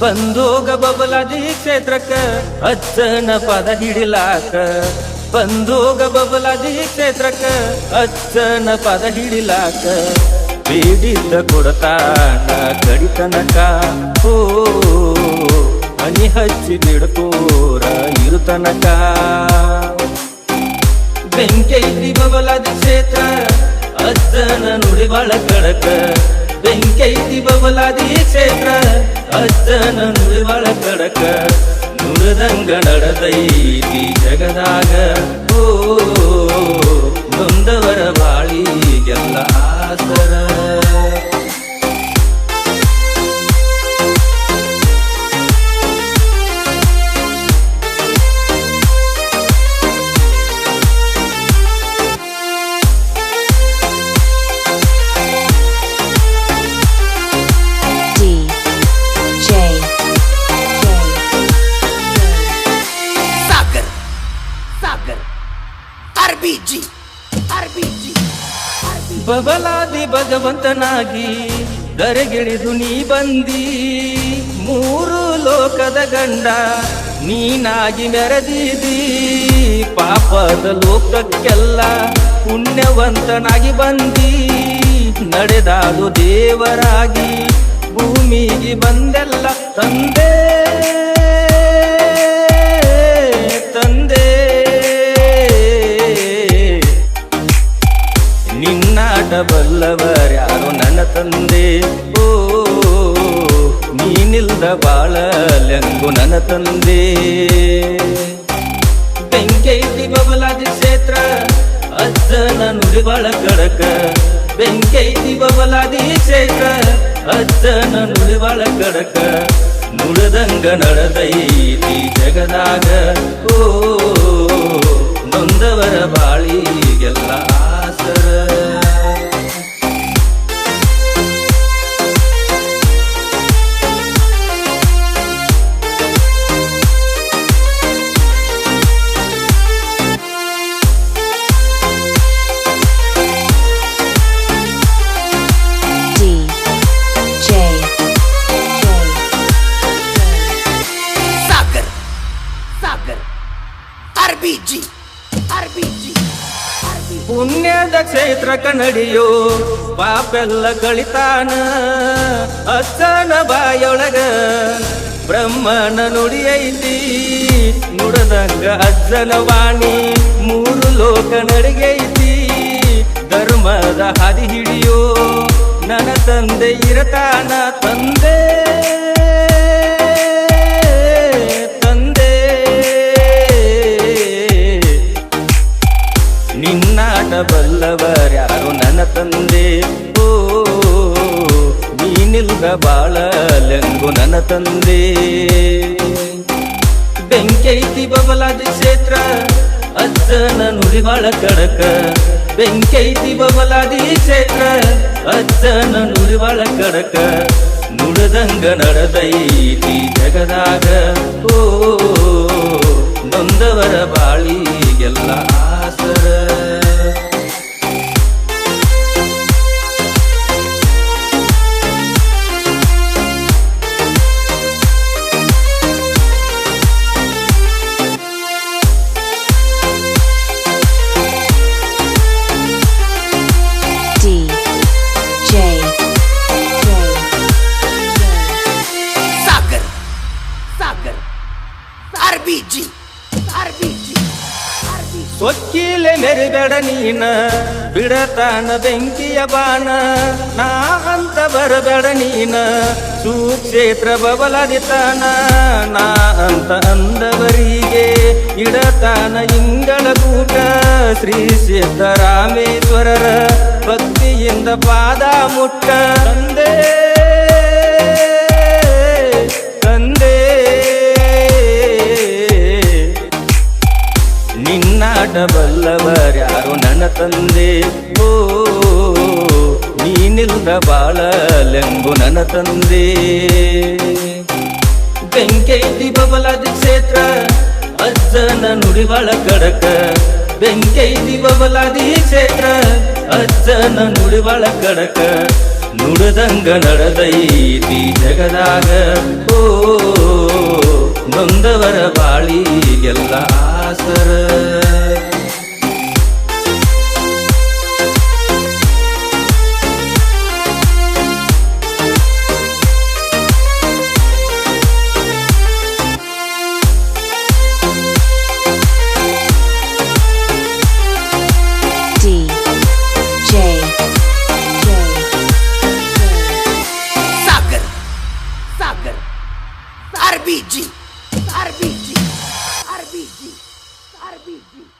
ಬಂದೋಗ ಬಬಲಾದಿ ಕ್ಷೇತ್ರಕ್ಕ ಅಚ್ಚನ ಪದ ಹಿಡಿಲಾಕ. ಬಂದೋಗ ಬಬಲಾದಿ ಕ್ಷೇತ್ರಕ್ಕ ಅಚ್ಚನ ಪದ ಹಿಡಿಲಾಕ. ಬೇಡಿದ್ದ ಕೊಡತಾನ ಕಡಿತನಕ. ಓ ಅನಿ ಹಚ್ಚಿ ಬಿಡ್ಕೋರ ಇರುತನಕ. ಬೆಂಕೈತಿ ಬಬಲಾದಿ ಕ್ಷೇತ್ರ ಅಜ್ಜನ ನುಡಿ ಬಾಳ ಕಡಕ. ಬೆಂಕೈತಿ ಬಬಲಾದಿ ಕ್ಷೇತ್ರ ಅಜ್ಜನಂದು ಬಾಳ ಕಡಕ ನುರದಂಗ ನಡದೈತಿ ಜಗದಾಗ. ಓ ನೊಂದವರ ಬಾಳಿಗೆಲ್ಲ ಆಸರ. ಅರ್ಬಿಜಿ ಆರ್ಬಿಜಿ ಬಬಲಾದಿ ಭಗವಂತನಾಗಿ ದರೆಗಿಳಿದು ನೀ ಬಂದಿ. ಮೂರು ಲೋಕದ ಗಂಡ ನೀನಾಗಿ ಮೆರೆದಿದಿ. ಪಾಪದ ಲೋಕಕ್ಕೆಲ್ಲ ಪುಣ್ಯವಂತನಾಗಿ ಬಂದಿ. ನಡೆದಾದು ದೇವರಾಗಿ ಭೂಮಿಗೆ ಬಂದೆಲ್ಲ ತಂದೆ. ನಿನ್ನಾಟ ಬಲ್ಲವರ್ಯಾರು ನನ್ನ ತಂದೆ. ಓ ನೀನಿಲ್ದ ಬಾಳಲೆಂಗು ನನ್ನ ತಂದೆ. ಬೆಂಕೈತಿ ಬಬಲಾದಿ ಕ್ಷೇತ್ರ, ಅಜ್ಜನ ನುಡಿಬಾಳ ಕಡಕ. ಬೆಂಕೈತಿ ಬಬಲಾದಿ ಕ್ಷೇತ್ರ, ಅಜ್ಜನ ನುಡಿಬಾಳ ಕಡಕ. ನುಡದಂಗ ನಡೆದೈತಿ ಜಗದಾಗ. ಪುಣ್ಯದ ಕ್ಷೇತ್ರ ಕನ್ನಡಿಯೋ, ಪಾಪೆಲ್ಲ ಕಳಿತಾನ. ಅಚ್ಚನ ಬಾಯೊಳಗ ಬ್ರಹ್ಮನ ನುಡಿಯೈತಿ ನುಡದಂಗ ಅಜ್ಜನ ವಾಣಿ ಮೂರು ಲೋಕ ನಡಿಗೈತಿ ಧರ್ಮದ ಹಾದಿ ಹಿಡಿಯೋ, ನನ್ನ ತಂದೆ ಇರತಾನ. ತಂದೆ ನೀನಿಲ್ದ ಬಾಳಲೆಂಗು ನನ್ನ ತಂದೆ. ಬೆಂಕೈತಿ ಬಬಲಾದಿ ಕ್ಷೇತ್ರ, ಅಜ್ಜನ ನುಡಿ ಬಾಳ ಕಡಕ. ಬೆಂಕೈತಿ ಬಬಲಾದಿ ಕ್ಷೇತ್ರ, ಅಜ್ಜನ ನುಡಿ ಬಾಳ ಕಡಕ. ನುಡದಂಗ ನಡೆದೈತಿ ಜಗದಾಗ. ಓ, ನೊಂದವರ ಬಾಳಿಗೆಲ್ಲ ಸೊಕ್ಕಿಲೆ ಮೆರಿಬೇಡ ನೀನ, ಬಿಡತಾನ ಬೆಂಕಿಯ ಬಾನ ನಾ ಅಂತ ಬರಬೇಡ ನೀನ, ಸುಕ್ಷೇತ್ರ ಬಬಲದಿತಾನ ನಾ ಅಂತ ಅಂದವರಿಗೆ ಇಡತಾನ ಇಂಗಳ ಕೂಟ. ಶ್ರೀ ಸಿದ್ದರಾಮೇಶ್ವರರ ಭಕ್ತಿಯಿಂದ ಪಾದ ಮುಟ್ಟ. ತಂದೇ. ಬಲ್ಲವರ್ಯಾರು ನನ್ನ ತಂದೆ? ಓ ನೀನಿಲ್ದ ಬಾಳಲೆಂಬು ನನ್ನ ತಂದೆ. ಬೆಂಕೈತಿ ಬಬಲಾದ ಕ್ಷೇತ್ರ, ಅಜ್ಜನ ನುಡಿವಾಳ ಕಡಕ ಬೆಂಕೈತಿ ಬಬಲಾದಿ ಕ್ಷೇತ್ರ, ಅಜ್ಜನ ನುಡಿವಾಳ ಕಡಕ ನುಡದಂಗ ನಡೆದೈತಿ ಜಗದಾಗ. ಓ ಬಂದವರ ಬಾಳಿ kaldırır feed you.